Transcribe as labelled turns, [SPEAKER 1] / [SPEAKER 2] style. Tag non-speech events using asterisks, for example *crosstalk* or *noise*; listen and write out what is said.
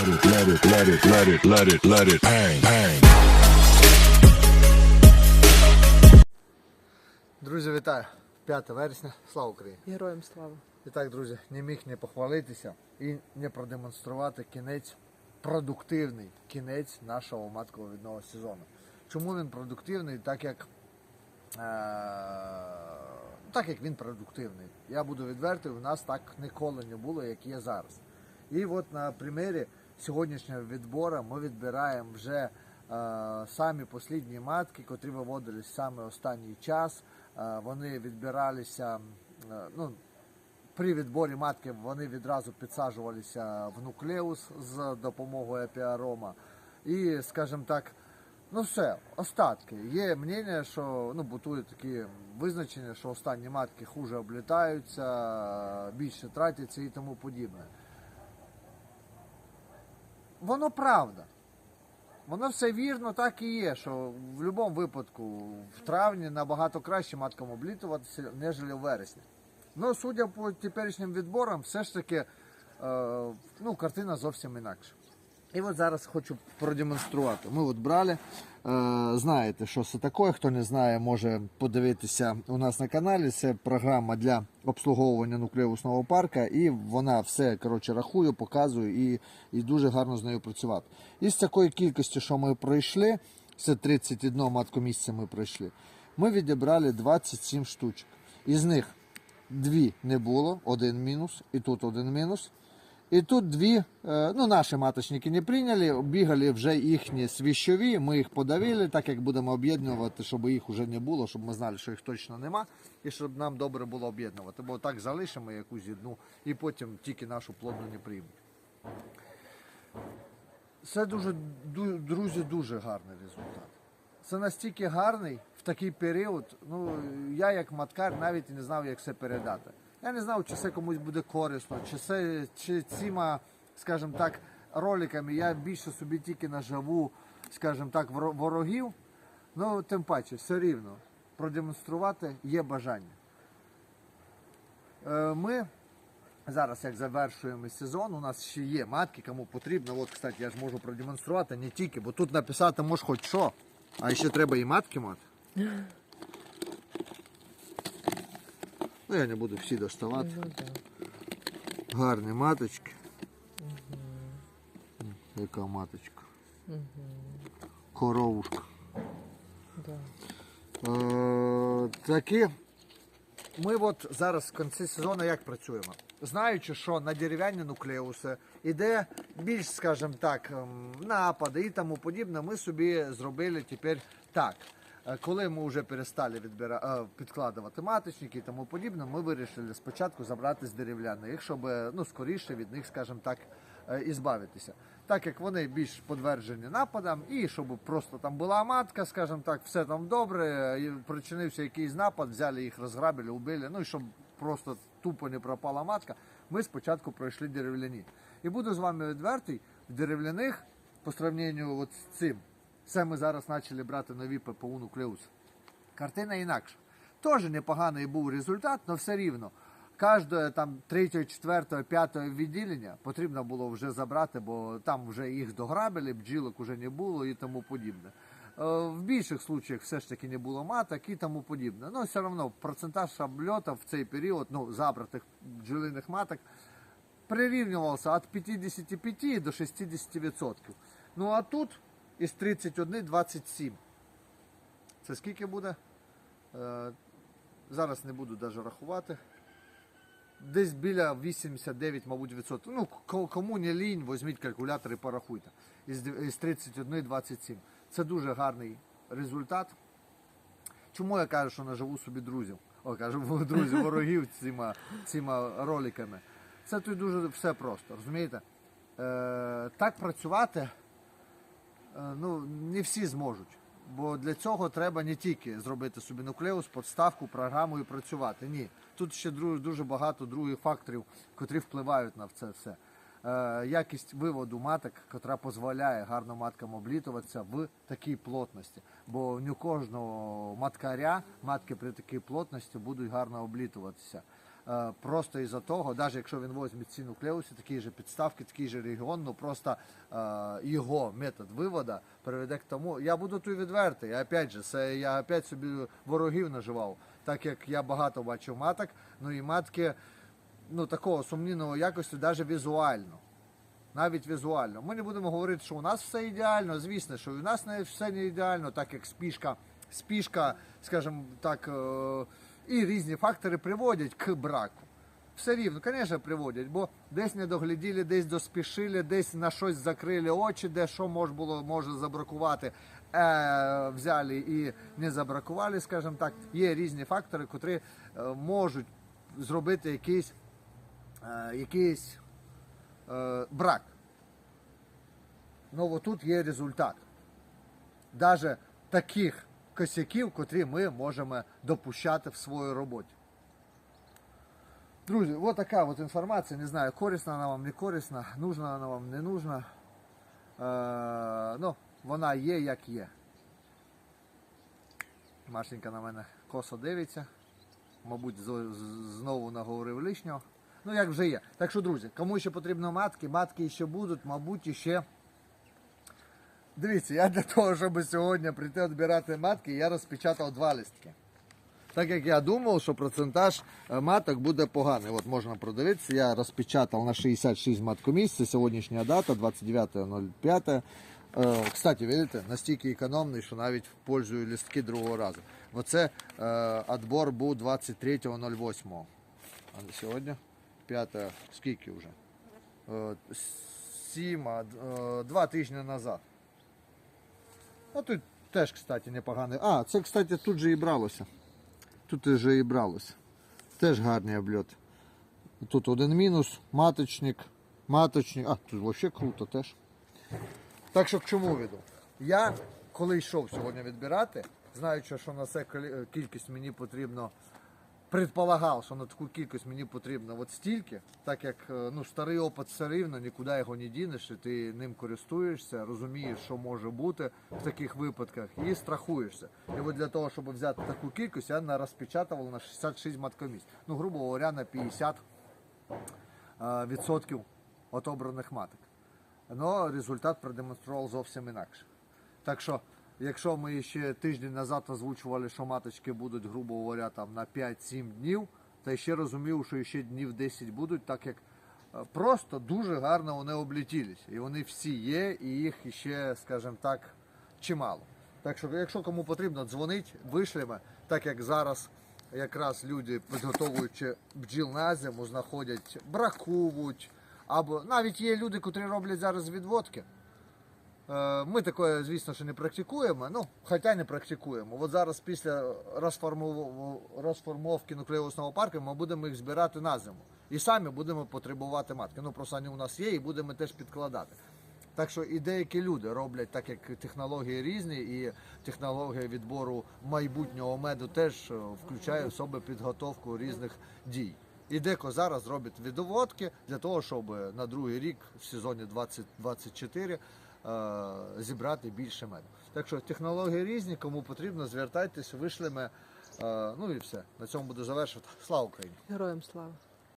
[SPEAKER 1] Let it, let it, let it, let it, let it, let it bang, bang.
[SPEAKER 2] Друзі, вітаю! 5 вересня, слава Україні!
[SPEAKER 3] Героям слава.
[SPEAKER 2] І так, друзі, не міг не похвалитися і не продемонструвати кінець, продуктивний кінець нашого матково-відного сезону. Чому він продуктивний? Так як, е- так як він продуктивний. Я буду відвертий, у нас так ніколи не було, як є зараз. І от на примірі сьогоднішнього відбору ми відбираємо вже е, самі послідні матки, котрі виводились саме останній час. Е, вони відбиралися. е, ну, при відборі матки вони відразу підсаджувалися в нуклеус з допомогою епіарома. І, скажімо так, ну все, остатки. Є мнення, що ну, бутують такі визначення, що останні матки хуже облітаються, більше тратяться і тому подібне. Воно правда. Воно все вірно, так і є, що в будь-якому випадку в травні набагато краще маткам облітуватися, ніж у вересні. Ну, судя по теперішнім відборам, все ж таки, е, ну, картина зовсім інакша. І от зараз хочу продемонструвати. Ми от брали, знаєте, що це таке. Хто не знає, може подивитися у нас на каналі. Це програма для обслуговування нуклеусного парка, і вона все коротше, рахує, показує і, і дуже гарно з нею працювати. Із такої кількості, що ми пройшли, це 31 маткомісце ми пройшли, ми відібрали 27 штучок. Із них дві не було, один мінус, і тут один мінус. І тут дві, е, ну наші маточники не прийняли, бігали вже їхні свіщові, ми їх подавили, так як будемо об'єднувати, щоб їх вже не було, щоб ми знали, що їх точно нема, і щоб нам добре було об'єднувати. Бо так залишимо якусь одну і потім тільки нашу плодну не приймуть. Це дуже, друзі, дуже гарний результат. Це настільки гарний в такий період. Ну я як маткар навіть не знав, як це передати. Я не знав, чи це комусь буде корисно, чи це чи цими, скажімо так, роликами я більше собі тільки наживу, скажімо так, ворогів. Ну, тим паче, все рівно продемонструвати є бажання. Е, Ми зараз, як завершуємо сезон, у нас ще є матки, кому потрібно. От, кстати, я ж можу продемонструвати не тільки, бо тут написати може хоч що, а ще треба і матки мати. Ну, я не буду всі доставати.
[SPEAKER 3] Ну.
[SPEAKER 2] Гарні маточки. Яка маточка? Коровушка.
[SPEAKER 3] Да.
[SPEAKER 2] Е, такі. Ми от зараз в кінці сезону як працюємо? Знаючи, що на дерев'яні нуклеуси іде більш, скажімо так, ем, напади і тому подібне, ми собі зробили тепер так. Е, Коли ми вже перестали відбира... е, підкладувати маточники і тому подібне, ми вирішили спочатку забрати з дерев'яних, щоб е, ну, скоріше від них, скажімо так, ізбавитися. Так як вони більш подвержені нападам, і щоб просто там була матка, скажімо так, все там добре, і причинився якийсь напад, взяли їх, розграбили, убили. Ну і щоб просто тупо не пропала матка, ми спочатку пройшли дерев'яні. І буду з вами відвертий, в дерев'яних по сравненню от з цим, це ми зараз почали брати нові ППУ нуклеус. Картина інакша. Теж непоганий був результат, але все рівно. Кожне там третього, четвертого, п'ятого відділення потрібно було вже забрати, бо там вже їх дограбили, бджілок вже не було і тому подібне. Е, В більших случаях все ж таки не було маток і тому подібне. Ну, все одно процентаж обльотів в цей період, ну, забратих бджолиних маток, прирівнювався від 55 до 60%. Ну а тут із 31 27. Це скільки буде? Е, зараз не буду навіть рахувати. Десь біля 89, мабуть, відсотків. Ну, кому не лінь, візьміть калькулятор і порахуйте. Із, дв- 31 27. Це дуже гарний результат. Чому я кажу, що наживу собі друзів? О, кажу, *laughs* друзів, ворогів цими, цими роликами. Це тут дуже все просто, розумієте? Е, так працювати ну, не всі зможуть. Бо для цього треба не тільки зробити собі нуклеус, подставку, програму і працювати. Ні. Тут ще дуже багато других факторів, котрі впливають на це все. Е, якість виводу маток, яка дозволяє гарно маткам облітуватися в такій плотності. Бо не у кожного маткаря матки при такій плотності будуть гарно облітуватися. Е, просто із-за того, навіть якщо він візьме ці нуклеуси, такі ж підставки, такий же регіон, ну просто е, його метод виводу приведе к тому. Я буду тут відвертий. Опять же, це я опять собі ворогів наживав, так як я багато бачив маток, ну і матки ну, такого сумнівного якості, навіть візуально. Навіть візуально. Ми не будемо говорити, що у нас все ідеально. Звісно, що у нас не все не ідеально, так як спішка, спішка, скажімо так, е, і різні фактори приводять к браку. Все рівно, звісно, приводять, бо десь не догляділи, десь доспішили, десь на щось закрили очі, де що може було може забракувати, е, взяли і не забракували, скажімо так. Є різні фактори, котрі е, можуть зробити якийсь, е, якийсь е, брак. Ну, от тут є результат. Навіть таких косяків, котрі ми можемо допущати в своїй роботі. Друзі, от така от інформація, не знаю, корисна вона вам, не корисна, нужна вона вам, не нужна. Е, ну, вона є, як є. Машенька на мене косо дивиться. Мабуть, знову наговорив лишнього. Ну, як вже є. Так що, друзі, кому ще потрібно матки, матки ще будуть, мабуть, ще. Дивіться, я для того, щоб сьогодні прийти відбирати матки, я розпечатав два листки. Так як я думав, що процентаж е, маток буде поганий. От можна продивитися, я розпечатав на 66 маткомісць, сьогоднішня дата, 29.05. Е, Кстати, видите, настільки економний, що навіть пользую листки другого разу. Оце е, відбор був 23.08. А сьогодні 5, скільки вже? Е, Сім, а, е, два тижні назад. А тут теж, кстати, непоганий. А, це, кстати, тут же і бралося. Тут вже і бралося. Теж гарний обльот. Тут один мінус, маточник, маточник. А, тут взагалі круто теж. Так що к чому веду? Я, коли йшов сьогодні відбирати, знаючи, що на це кількість мені потрібно, предполагав, що на таку кількість мені потрібно от стільки, так як е, ну, старий опит все рівно, нікуди його не дінеш, і ти ним користуєшся, розумієш, що може бути в таких випадках, і страхуєшся. І от для того, щоб взяти таку кількість, я розпечатував на 66 маткомісць. Ну, грубо говоря, на 50 е, відсотків от обраних маток. Но результат продемонстрував зовсім інакше. Так що, якщо ми ще тиждень назад озвучували, що маточки будуть, грубо говоря, там на 5-7 днів, та ще розумів, що ще днів 10 будуть, так як е, просто дуже гарно вони облетілись. І вони всі є, і їх ще, скажімо так, чимало. Так що, якщо кому потрібно, дзвонить, вишлемо, так як зараз якраз люди, підготовуючи бджіл на зиму, знаходять, бракують, або навіть є люди, котрі роблять зараз відводки. Е, Ми таке, звісно, що не практикуємо, ну, хоча не практикуємо. От зараз після розформовки нуклеусного парку ми будемо їх збирати на зиму. І самі будемо потребувати матки. Ну, просто вони у нас є і будемо теж підкладати. Так що і деякі люди роблять, так як технології різні, і технологія відбору майбутнього меду теж е, включає в себе підготовку різних дій. І деко зараз робить відводки для того, щоб на другий рік в сезоні 2024 е, зібрати більше меду. Так що технології різні, кому потрібно, звертайтесь, вишлемо. ми. ну і все. На цьому буду завершувати. Слава Україні!
[SPEAKER 3] Героям слава.